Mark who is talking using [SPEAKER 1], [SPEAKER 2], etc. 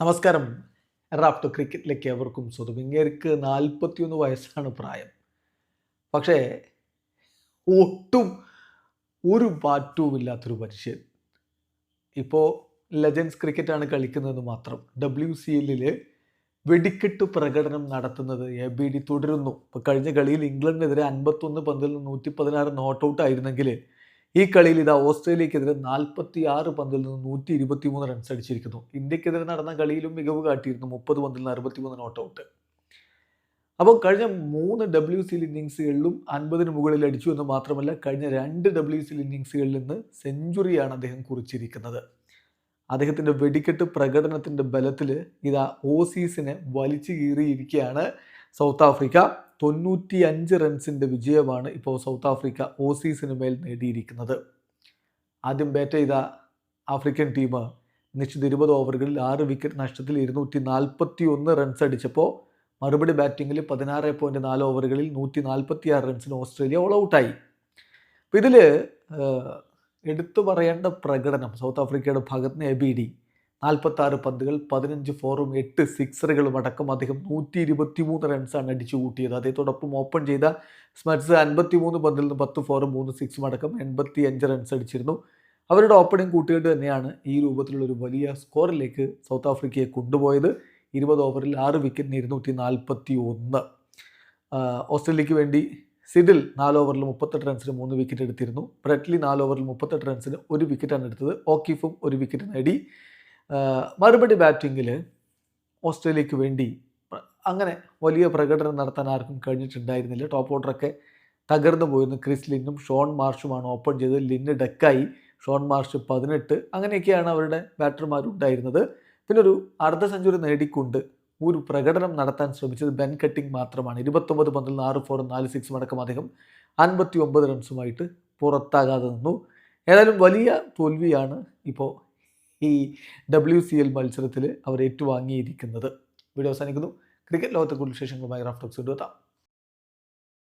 [SPEAKER 1] നമസ്കാരം. റാഫ്റ്റോ ക്രിക്കറ്റിലേക്ക് എവർക്കും സ്വതം ഇങ്ങേർക്ക് നാൽപ്പത്തിയൊന്ന് വയസ്സാണ് പ്രായം. പക്ഷേ ഒട്ടും ഒരു പാറ്റവുമില്ലാത്തൊരു മനുഷ്യൻ. ഇപ്പോൾ ലെജൻസ് ക്രിക്കറ്റാണ് കളിക്കുന്നതെന്ന് മാത്രം. ഡബ്ല്യു സി എല്ലിൽ വെടിക്കെട്ട് പ്രകടനം നടത്തുന്നത് എ ബി ഡി തുടരുന്നു. ഇപ്പോൾ കഴിഞ്ഞ കളിയിൽ ഇംഗ്ലണ്ടിനെതിരെ അൻപത്തൊന്ന് പന്തിൽ നൂറ്റി പതിനാറ് നോട്ട് ഔട്ട് ആയിരുന്നെങ്കിൽ ഈ കളിയിൽ ഇതാ ഓസ്ട്രേലിയക്കെതിരെ നാൽപ്പത്തി ആറ് പന്തിൽ നിന്ന് നൂറ്റി ഇരുപത്തി മൂന്ന് റൺസ് അടിച്ചിരിക്കുന്നു. ഇന്ത്യക്കെതിരെ നടന്ന കളിയിലും മികവ് കാട്ടിയിരുന്നു മുപ്പത് പന്തിൽ നിന്ന് അറുപത്തി മൂന്ന് നോട്ട് ഔട്ട്. അപ്പോൾ കഴിഞ്ഞ മൂന്ന് ഡബ്ല്യു സിൽ ഇന്നിങ്സുകളിലും അൻപതിന് മുകളിൽ അടിച്ചു എന്ന് മാത്രമല്ല കഴിഞ്ഞ രണ്ട് ഡബ്ല്യു സിൽ ഇന്നിങ്സുകളിൽ നിന്ന് സെഞ്ചുറിയാണ് അദ്ദേഹം കുറിച്ചിരിക്കുന്നത്. അദ്ദേഹത്തിന്റെ വെടിക്കെട്ട് പ്രകടനത്തിന്റെ ബലത്തിൽ ഇതാ ഓസീസിനെ വലിച്ചു കീറിയിരിക്കുകയാണ് സൗത്ത് ആഫ്രിക്ക. തൊണ്ണൂറ്റി അഞ്ച് റൺസിന്റെ വിജയമാണ് ഇപ്പോൾ സൗത്ത് ആഫ്രിക്ക ഓസീസിന് മേൽ നേടിയിരിക്കുന്നത്. ആദ്യം ബാറ്റ് ചെയ്ത ആഫ്രിക്കൻ ടീം നിശ്ചിത ഇരുപത് ഓവറുകളിൽ ആറ് വിക്കറ്റ് നഷ്ടത്തിൽ ഇരുന്നൂറ്റി നാൽപ്പത്തി ഒന്ന് റൺസ് അടിച്ചപ്പോൾ മറുപടി ബാറ്റിങ്ങിൽ പതിനാറ് പോയിന്റ് നാല് ഓവറുകളിൽ നൂറ്റി നാൽപ്പത്തി ആറ് റൺസിന് ഓസ്ട്രേലിയ ഓൾ ഔട്ടായി അപ്പോൾ ഇതിൽ എടുത്തു പറയേണ്ട പ്രകടനം സൗത്ത് ആഫ്രിക്കയുടെ നിന്ന് എ ബി ഡി നാൽപ്പത്താറ് പന്തുകൾ പതിനഞ്ച് ഫോറും എട്ട് സിക്സറുകളും അടക്കം അദ്ദേഹം നൂറ്റി ഇരുപത്തി മൂന്ന് റൺസാണ് അടിച്ചു കൂട്ടിയത്. അദ്ദേഹത്തോടൊപ്പം ഓപ്പൺ ചെയ്ത സ്മറ്റ്സ് അൻപത്തി മൂന്ന് പന്തിൽ നിന്ന് പത്ത് ഫോറും മൂന്ന് സിക്സും അടക്കം എൺപത്തി അഞ്ച് റൺസ് അടിച്ചിരുന്നു. അവരുടെ ഓപ്പണിംഗ് കൂട്ടുകെട്ട് തന്നെയാണ് ഈ രൂപത്തിലുള്ള ഒരു വലിയ സ്കോറിലേക്ക് സൗത്ത് ആഫ്രിക്കയെ കൊണ്ടുപോയത്. ഇരുപത് ഓവറിൽ ആറ് വിക്കറ്റിന് ഇരുന്നൂറ്റി നാൽപ്പത്തി ഒന്ന് ഓസ്ട്രേലിയക്ക് വേണ്ടി സിഡിൽ നാല് ഓവറിൽ മുപ്പത്തെട്ട് റൺസിന് മൂന്ന് വിക്കറ്റ് എടുത്തിരുന്നു. ബ്രെറ്റ്ലി നാല് ഓവറിൽ മുപ്പത്തെട്ട് റൺസിന് ഒരു വിക്കറ്റാണ് എടുത്തത്. ഓക്കീഫും ഒരു വിക്കറ്റ് നേടി. മറുപടി ബാറ്റിങ്ങിൽ ഓസ്ട്രേലിയക്ക് വേണ്ടി അങ്ങനെ വലിയ പ്രകടനം നടത്താൻ ആർക്കും കഴിഞ്ഞിട്ടുണ്ടായിരുന്നില്ല. ടോപ്പ് ഓർഡറൊക്കെ തകർന്നു പോയിരുന്നു. ക്രിസ് ലിന്നും ഷോൺ മാർഷുമാണ് ഓപ്പൺ ചെയ്തത്. ലിന്ന് ഡെക്കായി. ഷോൺ മാർഷ് പതിനെട്ട്. അങ്ങനെയൊക്കെയാണ് അവരുടെ ബാറ്റർമാരുണ്ടായിരുന്നത്. പിന്നെ ഒരു അർദ്ധ സെഞ്ചുറി നേടിക്കൊണ്ട് ഒരു പ്രകടനം നടത്താൻ ശ്രമിച്ചത് ബെൻ കട്ടിംഗ് മാത്രമാണ്. ഇരുപത്തൊമ്പത് പന്തിൽ ആറ് ഫോറും നാല് സിക്സും അടക്കം അദ്ദേഹം അൻപത്തി ഒമ്പത് റൺസുമായിട്ട് പുറത്താകാതെ നിന്നു. ഏതായാലും വലിയ തോൽവിയാണ് ഇപ്പോൾ ഈ ഡബ്ല്യു സി എൽ മത്സരത്തിൽ അവർ ഏറ്റുവാങ്ങിയിരിക്കുന്നത് വീഡിയോ അവസാനിക്കുന്നു. ക്രിക്കറ്റ് ലോകത്തെ കൂടുതൽ വിശേഷങ്ങളുമായി റാഫ്റ്റോക്സ് കൊണ്ടുവെത്താം